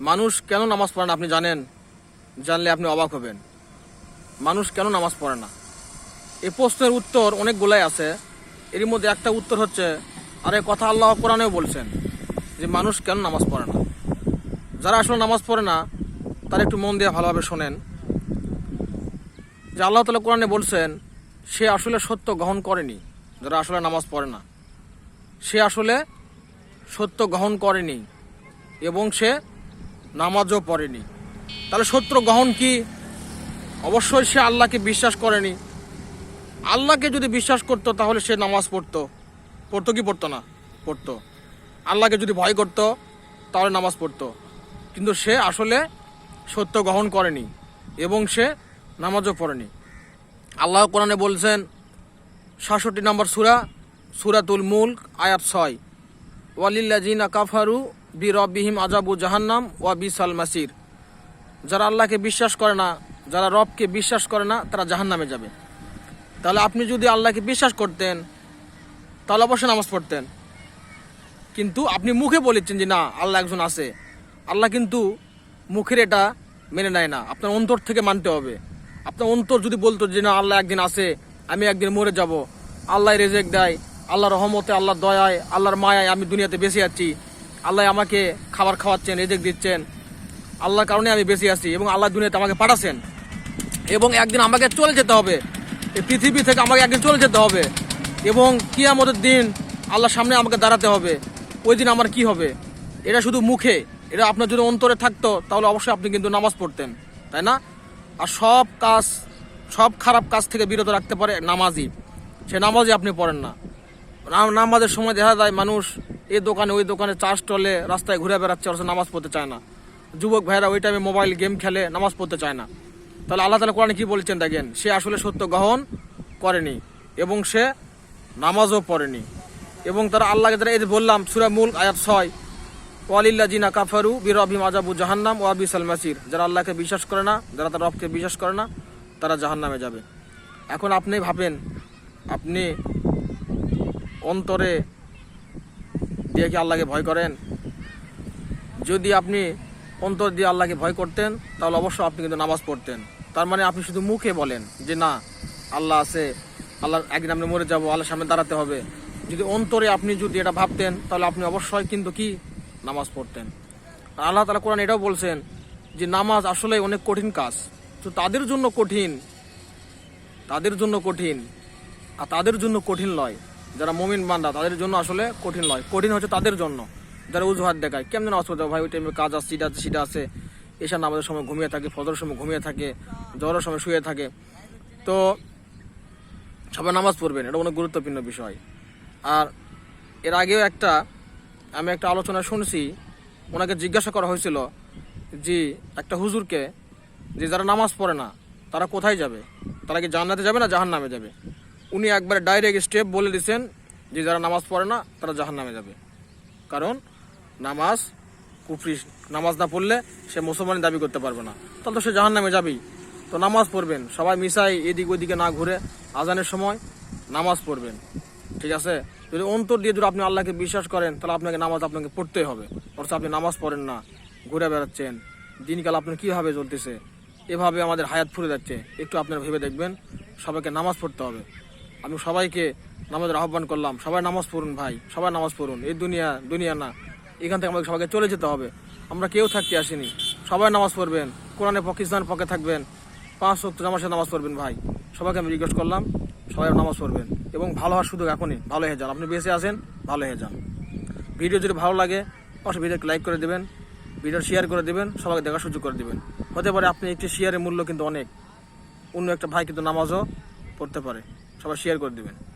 মানুষ কেন নামাজ পড়ে না, আপনি জানেন? জানলে আপনি অবাক হবেন। মানুষ কেন নামাজ পড়ে না? এই প্রশ্নের উত্তর অনেকগুলাই আছে। এর মধ্যে একটা উত্তর হচ্ছে, আর আরে কথা আল্লাহ কোরআনেও বলছেন যে মানুষ কেন নামাজ পড়ে না? যারা আসলে নামাজ পড়ে না, তারা একটু মন দিয়ে ভালোভাবে শোনেন। যে আল্লাহ তালা কোরআনে বলছেন, সে আসলে সত্য গ্রহণ করেনি, যারা আসলে নামাজ পড়ে না। সে আসলে সত্য গ্রহণ করেনি, এবং সে নামাজও পড়েনি। তাহলে সত্য গ্রহণ কি? অবশ্যই সে আল্লাহকে বিশ্বাস করেনি। আল্লাহকে যদি বিশ্বাস করতো, তাহলে সে নামাজ পড়তো। পড়তো কি পড়তো না? পড়তো। আল্লাহকে যদি ভয় করতো, তাহলে নামাজ পড়তো। কিন্তু সে আসলে সত্য গ্রহণ করেনি এবং সে নামাজও পড়েনি। আল্লাহ কোরআনে বলছেন, সাতষট্টি নম্বর সুরা, সুরাতুল মুল্ক, আয়াত ছয়। ওয়ালিল্লাজিনা কাফারু বি রব্বিহিম আজাবু জাহান্নাম ওয়া বিসাল মাসির। যারা আল্লাহকে বিশ্বাস করে না, যারা রবকে বিশ্বাস করে না, তারা জাহান্নামে যাবে। তাহলে আপনি যদি আল্লাহকে বিশ্বাস করতেন, তাহলে অবশ্যই নামাজ পড়তেন। কিন্তু আপনি মুখে বলেছেন যে না, আল্লাহ একজন আছে। আল্লাহ কিন্তু মুখের এটা মেনে নেয় না। আপনার অন্তর থেকে মানতে হবে। আপনার অন্তর যদি বলতো যে না, আল্লাহ একদিন আছে, আমি একদিন মরে যাব। আল্লাহ রেজেক দেয়। আল্লাহ রহমতে, আল্লাহর দয়ায়, আল্লাহর মায়ায় আমি দুনিয়াতে বেঁচে আছি। আল্লাহ আমাকে খাবার খাওয়াচ্ছেন রেজেক দিচ্ছেন। আল্লাহর কারণে আমি বেঁচে আছি এবং আল্লাহ দুনিয়াতে আমাকে পাঠাচ্ছেন। এবং একদিন আমাকে চলে যেতে হবে। এই পৃথিবী থেকে আমাকে একদিন চলে যেতে হবে। এবং কিয়ামতের দিন আল্লাহর সামনে আমাকে দাঁড়াতে হবে। ওই দিন আমার কি হবে? এটা শুধু মুখে। এটা আপনার যদি অন্তরে থাকতো, তাহলে অবশ্যই আপনি কিন্তু নামাজ পড়তেন। তাই না? আর সব কাজ, সব খারাপ কাজ থেকে বিরত রাখতে পারে নামাজই সে নামাজই আপনি পড়েন না। নামাজের সময় দেখা যায় মানুষ এই দোকানে, ওই দোকানে চা স্টলে রাস্তায় ঘুরে বেড়াচ্ছে, অথচ নামাজ পড়তে চায় না। যুবক ভাইরা ওই টাইমে মোবাইল গেম খেলে, নামাজ পড়তে চায় না। তাহলে আল্লাহ তালা কোরআনে কি বলছেন দেখেন, সে আসলে সত্য গ্রহণ করেনি এবং সে নামাজও পড়েনি। এবং তারা আল্লাহকে তারা এই যে বললাম, সুরা মূল আয়াত ছয় ওয়ালিল্লা জিনা কাফারু বীর অভি মাজাবু জাহান্নাম ও আবি সালমাসির যারা আল্লাহকে বিশ্বাস করে না, যারা তার রবকে বিশ্বাস করে না, তারা জাহান্নামে যাবে। এখন আপনি ভাবেন, আপনি অন্তরে দিয়ে কি আল্লাহকে ভয় করেন? যদি আপনি অন্তর দিয়ে আল্লাহকে ভয় করতেন, তাহলে অবশ্যই আপনি কিন্তু নামাজ পড়তেন। তার মানে আপনি শুধু মুখে বলেন যে, না, আল্লাহ আছে, আল্লাহ একদিন আপনি মরে যাব, আল্লাহর সামনে দাঁড়াতে হবে। যদি অন্তরে আপনি যদি এটা ভাবতেন, তাহলে আপনি অবশ্যই কিন্তু কি? নামাজ পড়তেন। আল্লাহ তালা কোরআন এটাও বলছেন যে, নামাজ আসলে অনেক কঠিন কাজ। তো তাদের জন্য কঠিন, তাদের জন্য কঠিন, আর তাদের জন্য কঠিন নয়। যারা মমিন বান্দা, তাদের জন্য আসলে কঠিন নয় কঠিন হচ্ছে তাদের জন্য। যারা উজুহাত দেখায়, কেমন নামাজ পড়তে ভাই, ওই টাইমে কাজ আছে, সিটা আছে সিটা আছে। এসা নামাজের সময় ঘুমিয়ে থাকে, ফজরের সময় ঘুমিয়ে থাকে জ্বরের সময় শুয়ে থাকে। তো, সবাই নামাজ পড়বেন, এটা অনেক গুরুত্বপূর্ণ বিষয়। আর এর আগেও একটা, আমি একটা আলোচনা শুনছি, ওনাকে জিজ্ঞাসা করা হয়েছিল যে, একটা হুজুরকে যে যারা নামাজ পড়ে না, তারা কোথায় যাবে? তারা কি জান্নাতে যাবে না জাহান নামে যাবে? উনি একবারে ডাইরেক্ট স্টেপ বলে দিয়েছেন যে যারা নামাজ পড়ে না, তারা জাহান নামে যাবে। কারণ নামাজ কুফরি, নামাজ না পড়লে সে মুসলমানের দাবি করতে পারবে না। তাহলে তো সে জাহান নামে যাবেই। তো নামাজ পড়বেন, সবাই মিশাই এদিক ওদিকে না ঘুরে আজানের সময় নামাজ পড়বেন। ঠিক আছে? যদি অন্তর দিয়ে যদি আপনি আল্লাহকে বিশ্বাস করেন, তাহলে আপনাকে নামাজ আপনাকে পড়তেই হবে। অথচ আপনি নামাজ পড়েন না, ঘুরে বেড়াচ্ছেন। দিনকাল আপনার কীভাবে চলতেছে? এভাবে আমাদের হায়াত ফুরে যাচ্ছে। একটু আপনারা ভেবে দেখবেন, সবাইকে নামাজ পড়তে হবে। আমি সবাইকে নামাজের আহ্বান করলাম। সবাই নামাজ পড়ুন ভাই, সবাই নামাজ পড়ুন। এই দুনিয়া দুনিয়া না। এখান থেকে আমাদের সবাইকে চলে যেতে হবে। আমরা কেউ থাকতে আসিনি। সবাই নামাজ পড়বেন। কোরআনে পাকিস্তানের পক্ষে থাকবেন। পাঁচ সত্তর নামাজে নামাজ পড়বেন ভাই। সবাইকে আমি রিকোয়েস্ট করলাম, সবাই নামাজ পড়বেন। এবং ভালো হওয়ার সুযোগ এখনই। ভালো হয়ে যান। আপনি বেঁচে আছেন, ভালো হয়ে যান। ভিডিও যদি ভালো লাগে, অবশ্যই ভিডিওকে লাইক করে দেবেন। ভিডিও শেয়ার করে দেবেন। সবাইকে দেখার সুযোগ করে দেবেন। হতে পারে আপনি একটি শেয়ারের মূল্য কিন্তু অনেক। অন্য একটা ভাই কিন্তু নামাজও পড়তে পারে। সবাই শেয়ার করে দেবেন।